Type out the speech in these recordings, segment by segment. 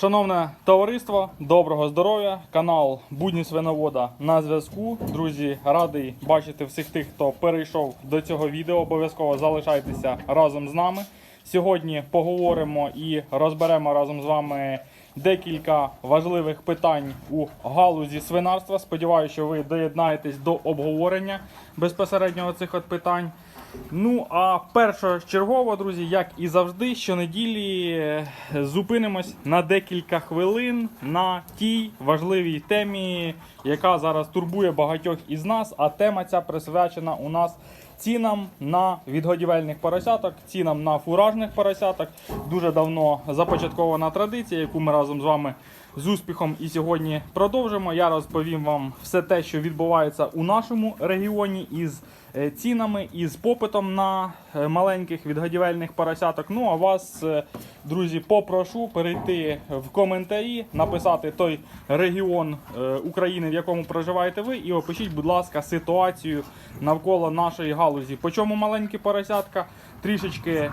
Шановне товариство, доброго здоров'я! Канал Будні Свиновода на зв'язку. Друзі, радий бачити всіх тих, хто перейшов до цього відео. Обов'язково залишайтеся разом з нами. Сьогодні поговоримо і розберемо разом з вами декілька важливих питань у галузі свинарства. Сподіваюся, що ви доєднаєтесь до обговорення безпосередньо цих от питань. Ну а першочергово, друзі, як і завжди, щонеділі е, зупинимось на декілька хвилин на тій важливій темі, яка зараз турбує багатьох із нас. А тема ця присвячена у нас цінам на відгодівельних поросяток, цінам на фуражних поросяток. Дуже давно започаткована традиція, яку ми разом з вами з успіхом і сьогодні продовжимо. Я розповім вам все те, що відбувається у нашому регіоні із е, цінами, із попитом на е, маленьких відгодівельних поросяток. Ну а вас, е, друзі, попрошу перейти в коментарі, написати той регіон України, в якому проживаєте ви, і опишіть, будь ласка, ситуацію навколо нашої галузі. По чому маленькі поросятка? Трішечки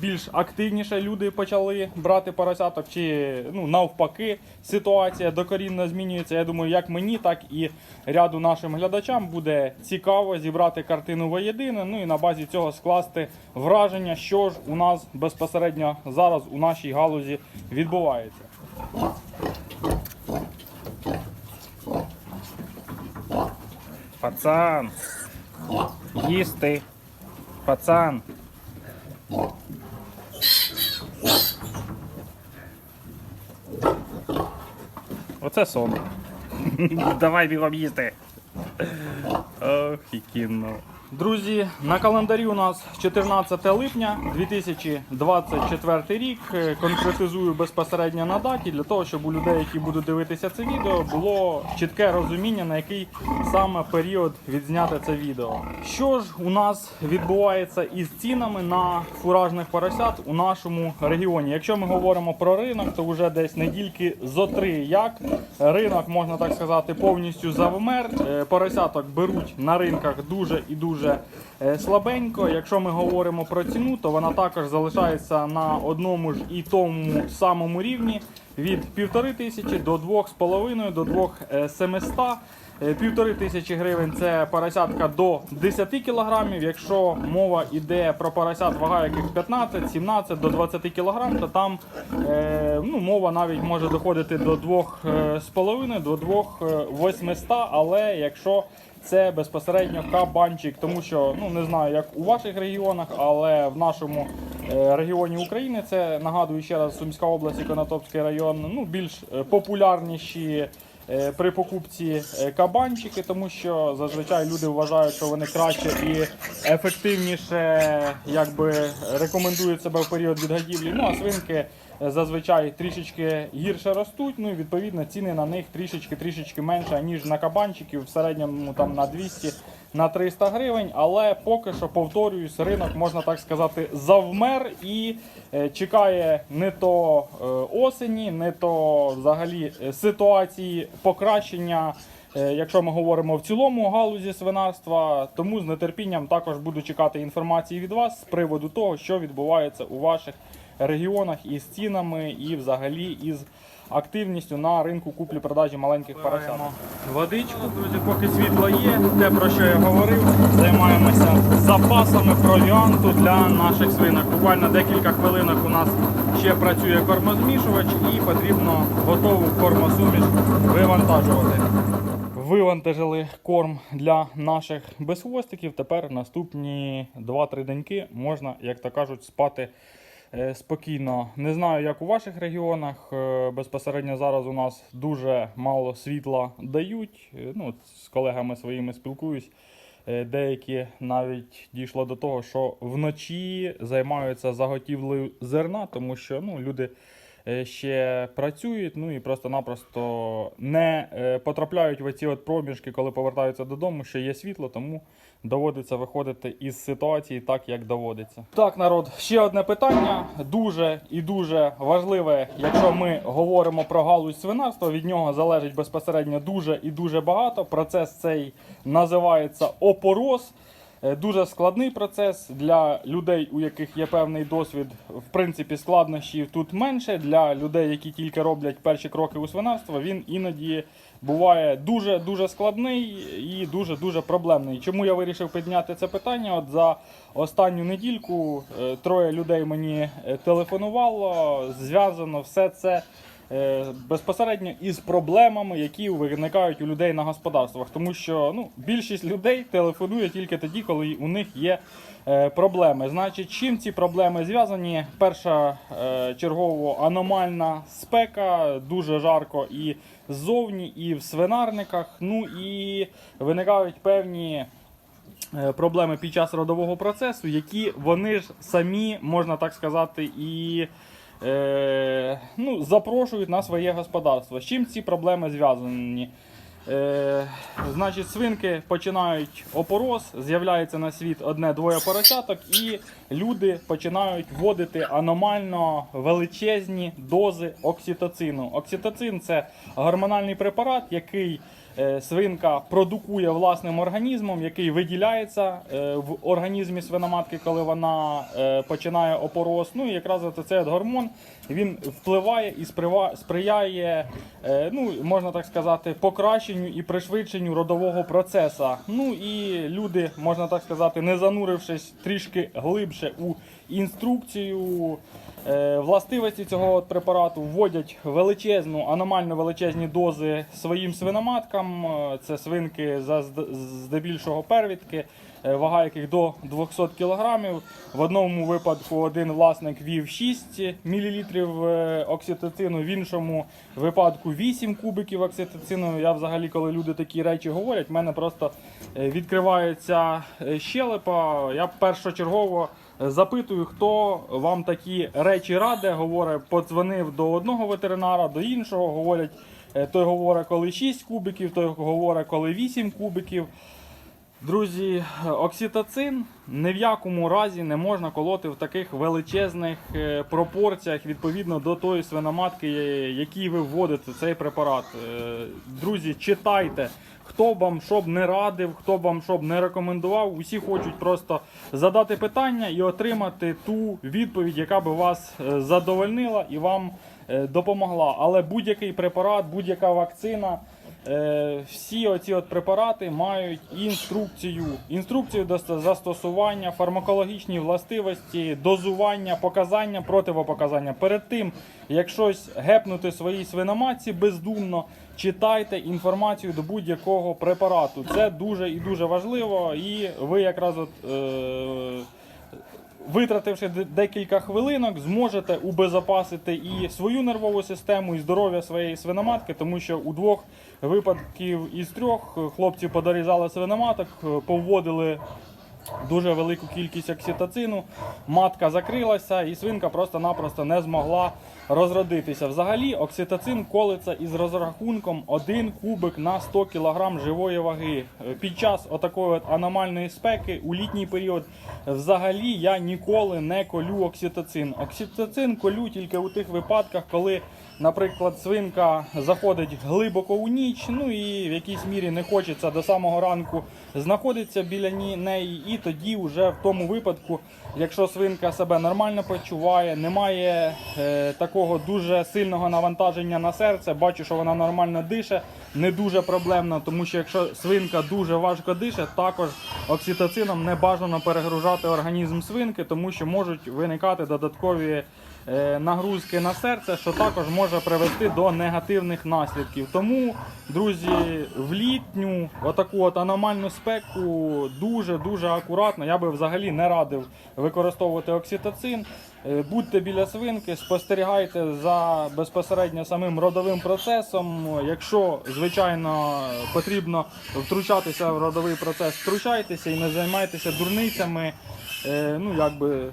більш активніше люди почали брати поросяток, чи ну навпаки, ситуація докорінно змінюється. Я думаю, як мені, так і ряду нашим глядачам буде цікаво зібрати картину воєдине. Ну і на базі цього скласти враження, що ж у нас безпосередньо зараз у нашій галузі відбувається. Пацан, їсти. Пацан. Оце сон. Давай бігом їсти. Ох, і кіно. Друзі, на календарі у нас 14 липня 2024 рік. Е, Конкретизую безпосередньо на даті для того, щоб у людей, які будуть дивитися це відео, було чітке розуміння, на який саме період відзняти це відео. Що ж у нас відбувається із цінами на фуражних поросят у нашому регіоні? Якщо ми говоримо про ринок, то вже десь недільки зо три як ринок, можна так сказати, повністю завмер. Е, Поросяток беруть на ринках дуже і дуже е, слабенько. Якщо ми говоримо про ціну, то вона також залишається на одному ж і тому самому рівні від 1500 тисячі до 2,5 до 2700. Е, Півтори тисячі гривень це поросятка до 10 кілограмів. Якщо мова йде про поросят, вага яких 15, 17 до 20 кілограм, то там е, ну, мова навіть може доходити до 2,5 до 2,800, але якщо це безпосередньо кабанчик, тому що ну не знаю, як у ваших регіонах, але в нашому е, регіоні України це нагадую ще раз Сумська область і Конотопський район. Ну більш е, популярніші. е, При покупці кабанчики, тому що зазвичай люди вважають, що вони краще і ефективніше якби рекомендують себе в період відгодівлі. Ну а свинки зазвичай трішечки гірше ростуть. Ну і відповідно ціни на них трішечки трішечки менше ніж на кабанчиків, в середньому там на 200 на 300 гривень. Але поки що повторююсь, ринок можна так сказати завмер і е, чекає не то е, осені, не то взагалі е, ситуації покращення. Е, Якщо ми говоримо в цілому галузі свинарства, тому з нетерпінням також буду чекати інформації від вас з приводу того, що відбувається у ваших регіонах із цінами і взагалі із активністю на ринку куплі-продажі маленьких поросят. Водичку, друзі, поки світло є, те про що я говорив, займаємося запасами провіанту для наших свинок. Буквально декілька хвилинок у нас ще працює кормозмішувач і потрібно готову кормосуміш вивантажувати. Вивантажили корм для наших безхвостиків. Тепер наступні 2-3 деньки можна, як то кажуть, спати спокійно. Не знаю, як у ваших регіонах. Е, Безпосередньо зараз у нас дуже мало світла дають. Е, Ну, з колегами своїми спілкуюсь. Е, Деякі навіть дійшло до того, що вночі займаються заготівлею зерна, тому що ну, люди е, ще працюють, ну і просто-напросто не е, потрапляють в ці от проміжки, коли повертаються додому, що є світло, тому доводиться виходити із ситуації так, як доводиться. Так, народ, ще одне питання, дуже і дуже важливе, якщо ми говоримо про галузь свинарства, від нього залежить безпосередньо дуже і дуже багато. Процес цей називається опорос. Е, Дуже складний процес для людей, у яких є певний досвід. В принципі, складнощів тут менше. Для людей, які тільки роблять перші кроки у свинарство, він іноді буває дуже дуже складний і дуже дуже проблемний. Чому я вирішив підняти це питання? От за останню недільку е, троє людей мені е, телефонувало, зв'язано все це. Е, Безпосередньо із проблемами, які виникають у людей на господарствах, тому що ну, більшість людей телефонує тільки тоді, коли у них є е, проблеми. Значить, чим ці проблеми зв'язані? Перша е, чергово аномальна спека, дуже жарко і ззовні, і в свинарниках. Ну і виникають певні проблеми під час родового процесу, які вони ж самі, можна так сказати, і е, ну, запрошують на своє господарство. З чим ці проблеми зв'язані? Е, значить, свинки починають опороз, з'являється на світ одне-двоє поросяток, і люди починають вводити аномально величезні дози окситоцину. Окситоцин це гормональний препарат, який свинка продукує власним організмом, який виділяється е, в організмі свиноматки, коли вона е, починає опороз. Ну і якраз цей гормон він впливає і сприяє, е, ну можна так сказати, покращенню і пришвидшенню родового процесу. Ну і люди, можна так сказати, не занурившись трішки глибше у інструкцію. е, Властивості цього препарату вводять величезну, аномально величезні дози своїм свиноматкам. Е, Це свинки здебільшого первідки, е, вага яких до 200 кг. В одному випадку один власник вів 6 мл окситоцину, в іншому випадку 8 кубиків окситоцину. Я взагалі, коли люди такі речі говорять, в мене просто відкривається щелепа. Я першочергово запитую, хто вам такі речі раде. Говорить, подзвонив до одного ветеринара, до іншого. Говорять, е, той говорить, коли 6 кубиків, той говорить, коли 8 кубиків. Друзі, окситоцин ні в якому разі не можна колоти в таких величезних е, пропорціях відповідно до тої свиноматки, е, якій ви вводите цей препарат. Е, Друзі, читайте. Хто вам щоб не радив, хто вам щоб не рекомендував, усі хочуть просто задати питання і отримати ту відповідь, яка би вас е, задовольнила і вам е, допомогла. Але будь-який препарат, будь-яка вакцина. Е, всі оці от препарати мають інструкцію, інструкцію до застосування, фармакологічні властивості, дозування, показання, противопоказання. Перед тим, як щось гепнути своїй свиноматці бездумно, читайте інформацію до будь-якого препарату. Це дуже і дуже важливо. І ви якраз от. Е, Витративши декілька хвилинок, зможете убезопасити і свою нервову систему, і здоров'я своєї свиноматки, тому що у двох випадків із трьох е, хлопці подорізали свиноматок, е, повводили дуже велику кількість окситоцину, матка закрилася, і свинка просто-напросто не змогла розродитися. Взагалі, окситоцин колиться із розрахунком 1 кубик на 100 кг живої ваги. Під час отакої от аномальної спеки у літній період взагалі я ніколи не колю окситоцин. Окситоцин колю тільки у тих випадках, коли, наприклад, свинка заходить глибоко у ніч, ну і в якійсь мірі не хочеться до самого ранку знаходитися біля неї, тоді вже в тому випадку, якщо свинка себе нормально почуває, немає е, такого дуже сильного навантаження на серце, бачу, що вона нормально дише, не дуже проблемно, тому що якщо свинка дуже важко дише, також окситоцином не бажано перегружати організм свинки, тому що можуть виникати додаткові нагрузки на серце, що також може привести до негативних наслідків. Тому, друзі, в літню отаку от аномальну спеку дуже дуже акуратно. Я би взагалі не радив використовувати окситоцин. Е, Будьте біля свинки, спостерігайте за безпосередньо самим родовим процесом. Якщо, звичайно, потрібно втручатися в родовий процес, втручайтеся і не займайтеся дурницями. Е, Ну, якби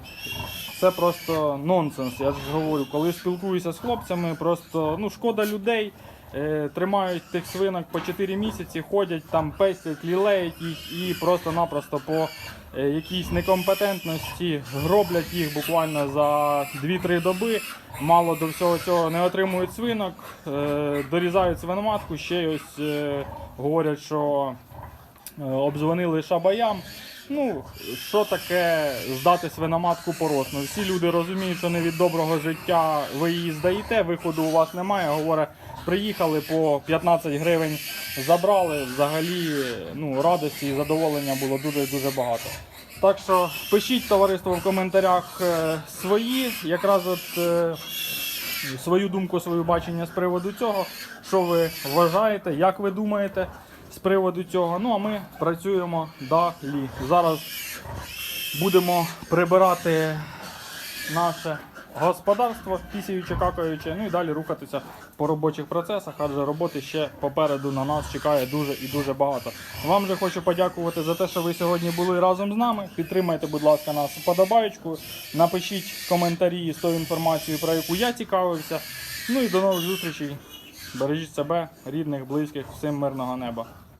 це просто нонсенс. Я ж говорю, коли спілкуюся з хлопцями, просто ну, шкода людей. Е, Тримають тих свинок по 4 місяці, ходять там, пестять, лілеють їх і просто-напросто по е, якійсь некомпетентності гроблять їх буквально за 2-3 доби. Мало до всього цього не отримують свинок, е, дорізають свиноматку, ще й ось говорять, що обдзвонили шабаям. Ну, що таке здати свиноматку поросну? Всі люди розуміють, що не від доброго життя ви її здаєте, виходу у вас немає. Говорить, приїхали по 15 гривень, забрали. Взагалі, ну, радості і задоволення було дуже дуже багато. Так що пишіть товариство в коментарях е, свої, якраз от. е, свою думку, своє бачення з приводу цього, що ви вважаєте, як ви думаєте приводу цього. Ну а ми працюємо далі. Зараз будемо прибирати наше господарство, пісяючи, какаючи, ну і далі рухатися по робочих процесах, адже роботи ще попереду на нас чекає дуже і дуже багато. Вам же хочу подякувати за те, що ви сьогодні були разом з нами. Підтримайте, будь ласка, нас вподобаєчку, напишіть коментарі з тою інформацією, про яку я цікавився. Ну і до нових зустрічей. Бережіть себе, рідних, близьких, всім мирного неба.